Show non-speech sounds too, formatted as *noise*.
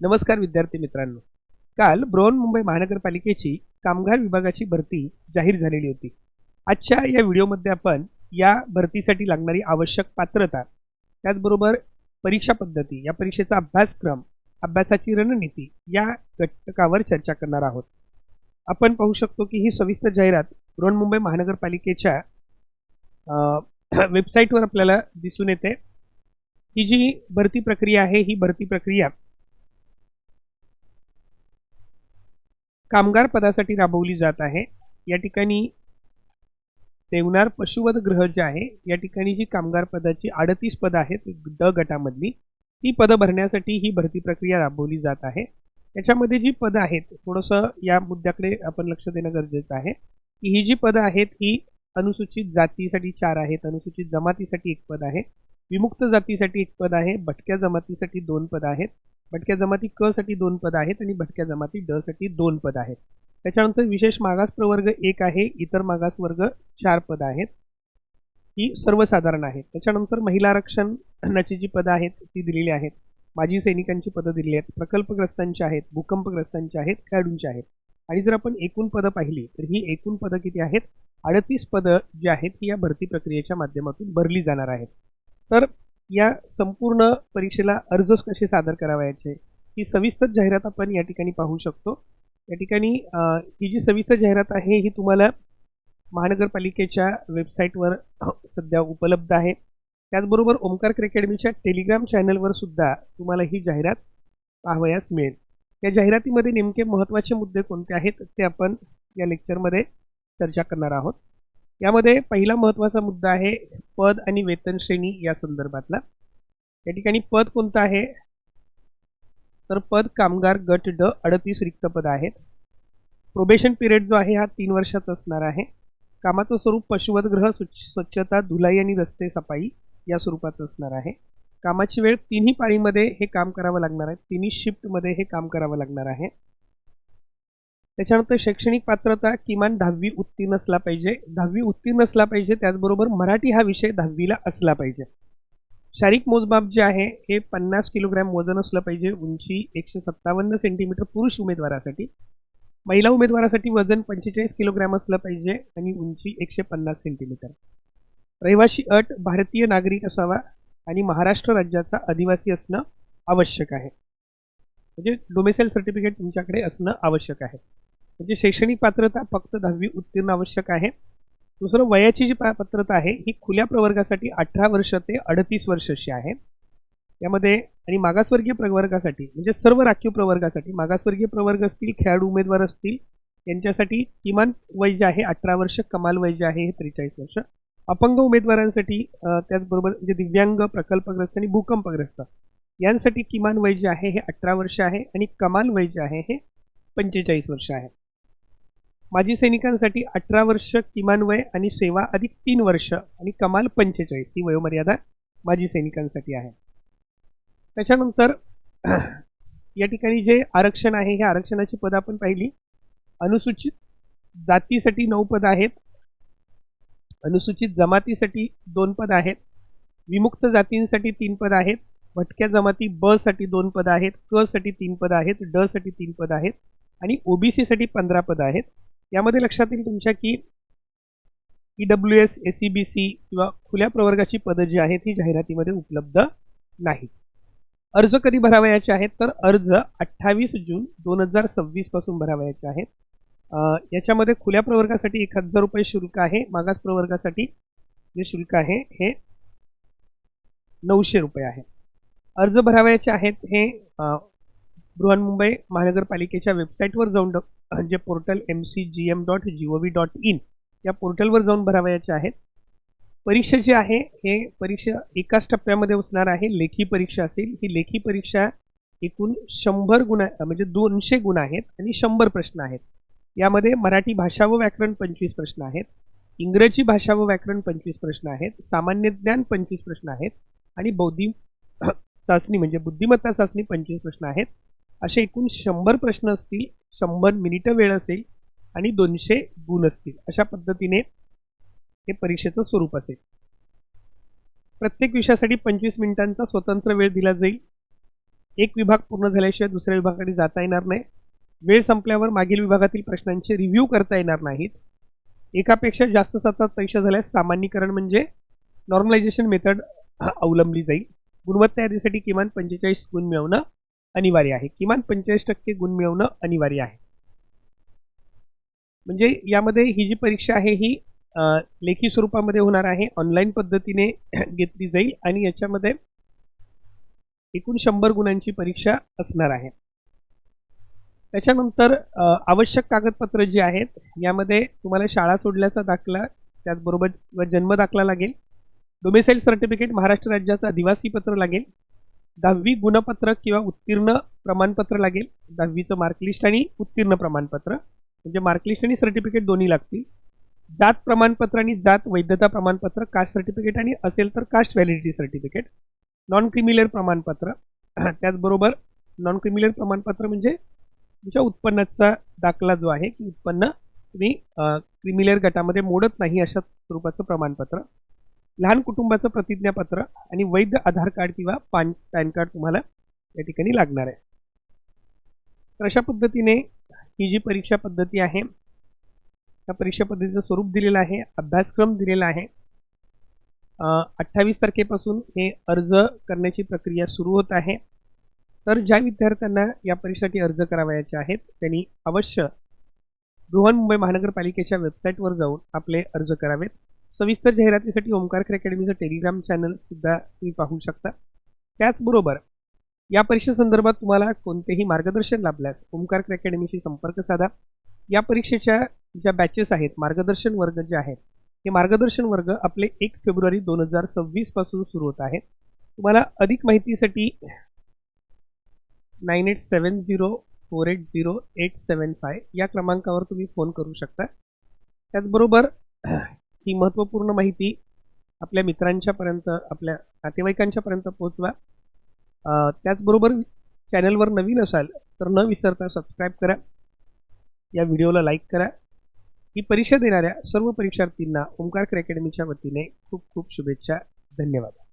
नमस्कार विद्यार्थी मित्रांनो. काल मुंबई महानगरपालिकेची कामगार विभागाची भरती जाहीर झालेली होती. आजच्या या व्हिडिओमध्ये आपण या भरतीसाठी लागणारी आवश्यक पात्रता त्याचबरोबर परीक्षा पद्धती या परीक्षेचा अभ्यासक्रम अभ्यासाची रणनीती या घटकावर चर्चा करणार आहोत. आपण पाहू शकतो की ही सविस्तर जाहिरात मुंबई महानगरपालिकेच्या वेबसाईटवर आपल्याला दिसून येते. ही जी भरती प्रक्रिया आहे ही भरती प्रक्रिया कामगार पदासाठी राबवली जात आहे. या ठिकाणी देवनार पशुवध ग्रह जे आहे या ठिकाणी जी कामगार पदाची अडतीस पदं आहेत द गटामधली ती पदं भरण्यासाठी ही भरती प्रक्रिया राबवली जात आहे. याच्यामध्ये जी पदं आहेत थोडंसं या मुद्द्याकडे आपण लक्ष देणं गरजेचं आहे. की ही जी पदं आहेत ही अनुसूचित जातीसाठी चार आहेत अनुसूचित जमातीसाठी एक पद आहे विमुक्त जातीसाठी एक पद आहे भटक्या जमातीसाठी दोन पद आहेत. भटक्या जमाती क साठी दोन पद आहेत आणि भटक्या जमाती ड साठी दोन पद आहेत. त्याच्यानंतर विशेष मागास प्रवर्ग एक आहे इतर मागास वर्ग चार पद आहेत. ही सर्वसाधारण आहेत त्याच्यानंतर महिला आरक्षणाची जी पदं आहेत ती दिलेली आहेत. माजी सैनिकांची पदं दिलेली आहेत. प्रकल्पग्रस्तांची आहेत भूकंपग्रस्तांची आहेत खेळाडूंची आहेत. आणि जर आपण एकूण पदं पाहिली तर ही एकूण पदं किती आहेत? अडतीस पदं जी आहेत ही या भरती प्रक्रियेच्या माध्यमातून भरली जाणार आहेत. तर या संपूर्ण परीक्षेला अर्ज कसे सादर करावयाचे? ही सविस्तर जाहिरात आपण या ठिकाणी पाहू शकतो. या ठिकाणी ही जी सविस्तर जाहिरात आहे ही तुम्हाला महानगरपालिकेच्या वेबसाईटवर सध्या उपलब्ध आहे. त्याचबरोबर ओमकार अकॅडमीच्या टेलिग्राम चॅनलवर सुद्धा तुम्हाला ही जाहिरात पाहावयास मिळेल. या जाहिरातीमध्ये नेमके महत्त्वाचे मुद्दे कोणते आहेत ते आपण या लेक्चरमध्ये चर्चा करणार आहोत. यामध्ये पहिला महत्त्वाचा मुद्दा आहे पद आणि वेतन श्रेणी या संदर्भातला. या ठिकाणी पद कोणतं आहे? तर पद कामगार गट ड अडतीस रिक्त पद आहेत. प्रोबेशन पिरियड जो आहे हा तीन वर्षाचा असणार आहे. कामाचं स्वरूप पशुवधगृह स्वच्छ स्वच्छता धुलाई आणि रस्ते सफाई या स्वरूपाचं असणार आहे. कामाची वेळ तिन्ही पाळीमध्ये हे काम करावं लागणार आहे. तिन्ही शिफ्टमध्ये हे काम करावं लागणार आहे. त्याच्यानंतर शैक्षणिक पात्रता किमान दहावी उत्तीर्ण असला पाहिजे. दहावी उत्तीर्ण असला पाहिजे त्याचबरोबर मराठी हा विषय दहावीला असला पाहिजे. शारीरिक मोजमाप जे आहे हे पन्नास किलोग्रॅम वजन असलं पाहिजे. उंची एकशे सत्तावन्न सेंटीमीटर पुरुष उमेदवारासाठी. महिला उमेदवारासाठी वजन पंचेचाळीस किलोग्रॅम असलं पाहिजे आणि उंची एकशे पन्नास सेंटीमीटर. रहिवाशी अट भारतीय नागरिक असावा आणि महाराष्ट्र राज्याचा आदिवासी असणं आवश्यक आहे. म्हणजे डोमेसेल सर्टिफिकेट तुमच्याकडे असणं आवश्यक आहे. म्हणजे शैक्षणिक पात्रता फक्त दहावी उत्तीर्ण आवश्यक आहे. दुसरं वयाची जी पा- पात्रता आहे ही खुल्या प्रवर्गासाठी अठरा वर्ष ते अडतीस वर्ष अशी आहे. यामध्ये आणि मागासवर्गीय प्रवर्गासाठी म्हणजे सर्व राखीव प्रवर्गासाठी मागासवर्गीय प्रवर्ग असतील खेळाडू उमेदवार असतील यांच्यासाठी किमान वय जे आहे अठरा वर्ष कमाल वय जे आहे हे त्रेचाळीस वर्ष. अपंग उमेदवारांसाठी त्याचबरोबर म्हणजे दिव्यांग प्रकल्पग्रस्त आणि भूकंपग्रस्त यांसाठी किमान वय जे आहे हे अठरा वर्ष आहे आणि कमाल वय जे आहे हे पंचेचाळीस वर्ष आहे. माजी सैनिकांसाठी अठरा वर्ष किमान वय आणि सेवा अधिक तीन वर्ष आणि कमाल पंचेचाळीस ही वयोमर्यादा माजी सैनिकांसाठी आहे. त्याच्यानंतर या ठिकाणी जे आरक्षण आहे हे आरक्षणाची पदं आपण पाहिली. अनुसूचित जातीसाठी नऊ पदं आहेत. अनुसूचित जमातीसाठी दोन पद आहेत. विमुक्त जातींसाठी तीन पद आहेत. भटक्या जमाती ब साठी दोन पद आहेत. क साठी तीन पद आहेत. ड साठी तीन पद आहेत. आणि ओबीसीसाठी पंधरा पद आहेत. यामध्ये लक्षात येईल तुमच्या की E W S S C B C किंवा खुल्या प्रवर्गाची पदं जी आहेत ही जाहिरातीमध्ये उपलब्ध नाहीत. अर्ज कधी भरावयाचे आहेत? तर अर्ज अठ्ठावीस जून दोन हजार सव्वीसपासून भरावयाचे आहेत. याच्यामध्ये खुल्या प्रवर्गासाठी एक हजार रुपये शुल्क आहे मागास प्रवर्गासाठी जे शुल्क आहे हे नऊशे रुपये आहे. अर्ज भरावयाचे आहेत हे बृहन्मुंबई महानगरपालिकेच्या वेबसाईटवर जाऊन जे portal M C G M dot G O V dot in या पोर्टलवर जाऊन भरावयाचे आहेत. परीक्षा जी आहे हे परीक्षा एकाच टप्प्यामध्ये असणार आहे. लेखी परीक्षा असेल. ही लेखी परीक्षा एकूण शंभर गुण म्हणजे दोनशे गुण आहेत आणि शंभर प्रश्न आहेत. यामध्ये मराठी भाषा व व्याकरण पंचवीस प्रश्न आहेत. इंग्रजी भाषा व व्याकरण पंचवीस प्रश्न आहेत. सामान्य ज्ञान पंचवीस प्रश्न आहेत. आणि बौद्धिक *clears throat* चाचणी म्हणजे बुद्धिमत्ता चाचणी पंचवीस प्रश्न आहेत. असे एकूण शंभर प्रश्न असतील शंभर मिनिटं वेळ असेल आणि दोनशे गुण असतील अशा पद्धतीने हे परीक्षेचं स्वरूप असेल. प्रत्येक विषयासाठी पंचवीस मिनिटांचा स्वतंत्र वेळ दिला जाईल. एक विभाग पूर्ण झाल्याशिवाय दुसऱ्या विभागाकडे जाता येणार नाही. वेळ संपल्यावर मागील विभागातील प्रश्नांचे रिव्ह्यू करता येणार नाहीत. एकापेक्षा जास्त सतत परीक्षा झाल्यास सामान्यीकरण म्हणजे नॉर्मलायझेशन मेथड अवलंबली जाईल. गुणवत्ता यादीसाठी किमान पंचेचाळीस गुण मिळवणं अनिवार्य आहे. किमान पंचेचाळीस टक्के गुण मिळवणं अनिवार्य आहे. म्हणजे यामध्ये ही जी परीक्षा आहे ही लेखी स्वरूपामध्ये होणार आहे ऑनलाईन पद्धतीने घेतली जाईल आणि याच्यामध्ये एकूण शंभर गुणांची परीक्षा असणार आहे. त्याच्यानंतर आवश्यक कागदपत्र जी आहेत यामध्ये तुम्हाला शाळा सोडल्याचा दाखला त्याचबरोबर जन्म दाखला लागेल. डोमेसाईल सर्टिफिकेट महाराष्ट्र राज्याचं अधिवासी पत्र लागेल. दहावी गुणपत्र किंवा उत्तीर्ण प्रमाणपत्र लागेल. दहावीचं मार्कलिस्ट आणि उत्तीर्ण प्रमाणपत्र. म्हणजे मार्कलिस्ट आणि सर्टिफिकेट दोन्ही लागतील. जात प्रमाणपत्र आणि जात वैधता प्रमाणपत्र कास्ट सर्टिफिकेट आणि असेल तर caste validity certificate non creamy layer प्रमाणपत्र. *clears throat* त्याचबरोबर नॉन क्रिमिलेअर प्रमाणपत्र म्हणजे तुमच्या उत्पन्नाचा दाखला जो आहे की उत्पन्न तुम्ही क्रिमिलेअर गटामध्ये मोडत नाही अशा स्वरूपाचं प्रमाणपत्र. लहान कुटुंबाचं प्रतिज्ञापत्र आणि वैध आधार कार्ड किंवा पान पॅन कार्ड तुम्हाला या ठिकाणी लागणार आहे. तर अशा पद्धतीने ही जी परीक्षा पद्धती आहे त्या परीक्षा पद्धतीचं स्वरूप दिलेलं आहे अभ्यासक्रम दिलेला आहे. अठ्ठावीस तारखेपासून हे अर्ज करण्याची प्रक्रिया सुरू होत आहे. तर ज्या विद्यार्थ्यांना या परीक्षेसाठी अर्ज करावयाचे आहेत त्यांनी अवश्य बृहन्मुंबई महानगरपालिकेच्या वेबसाईटवर जाऊन आपले अर्ज करावेत. सविस्तर जाहिरातीसाठी ओमकार खेळ अकॅडमीचं टेलिग्राम चॅनल सुद्धा तुम्ही पाहू शकता. त्याचबरोबर या परीक्षेसंदर्भात तुम्हाला कोणतेही मार्गदर्शन लाभल्यास ओमकार अकॅडमीशी संपर्क साधा. या परीक्षेच्या ज्या बॅचेस आहेत मार्गदर्शन वर्ग जे आहेत हे मार्गदर्शन वर्ग आपले एक फेब्रुवारी दोन हजार सव्वीसपासून सुरू होत आहेत. तुम्हाला अधिक माहितीसाठी nine eight seven zero four eight zero eight seven five या क्रमांकावर तुम्ही फोन करू शकता. त्याचबरोबर ही महत्त्वपूर्ण माहिती आपल्या मित्रांच्यापर्यंत आपल्या नातेवाईकांच्यापर्यंत पोहोचवा. त्याचबरोबर चॅनलवर नवीन असाल तर न विसरता सबस्क्राईब करा. या व्हिडिओला लाईक करा. ही परीक्षा देणाऱ्या सर्व परीक्षार्थींना ओंकारकर अकॅडमीच्या वतीने खूप खूप शुभेच्छा. धन्यवाद.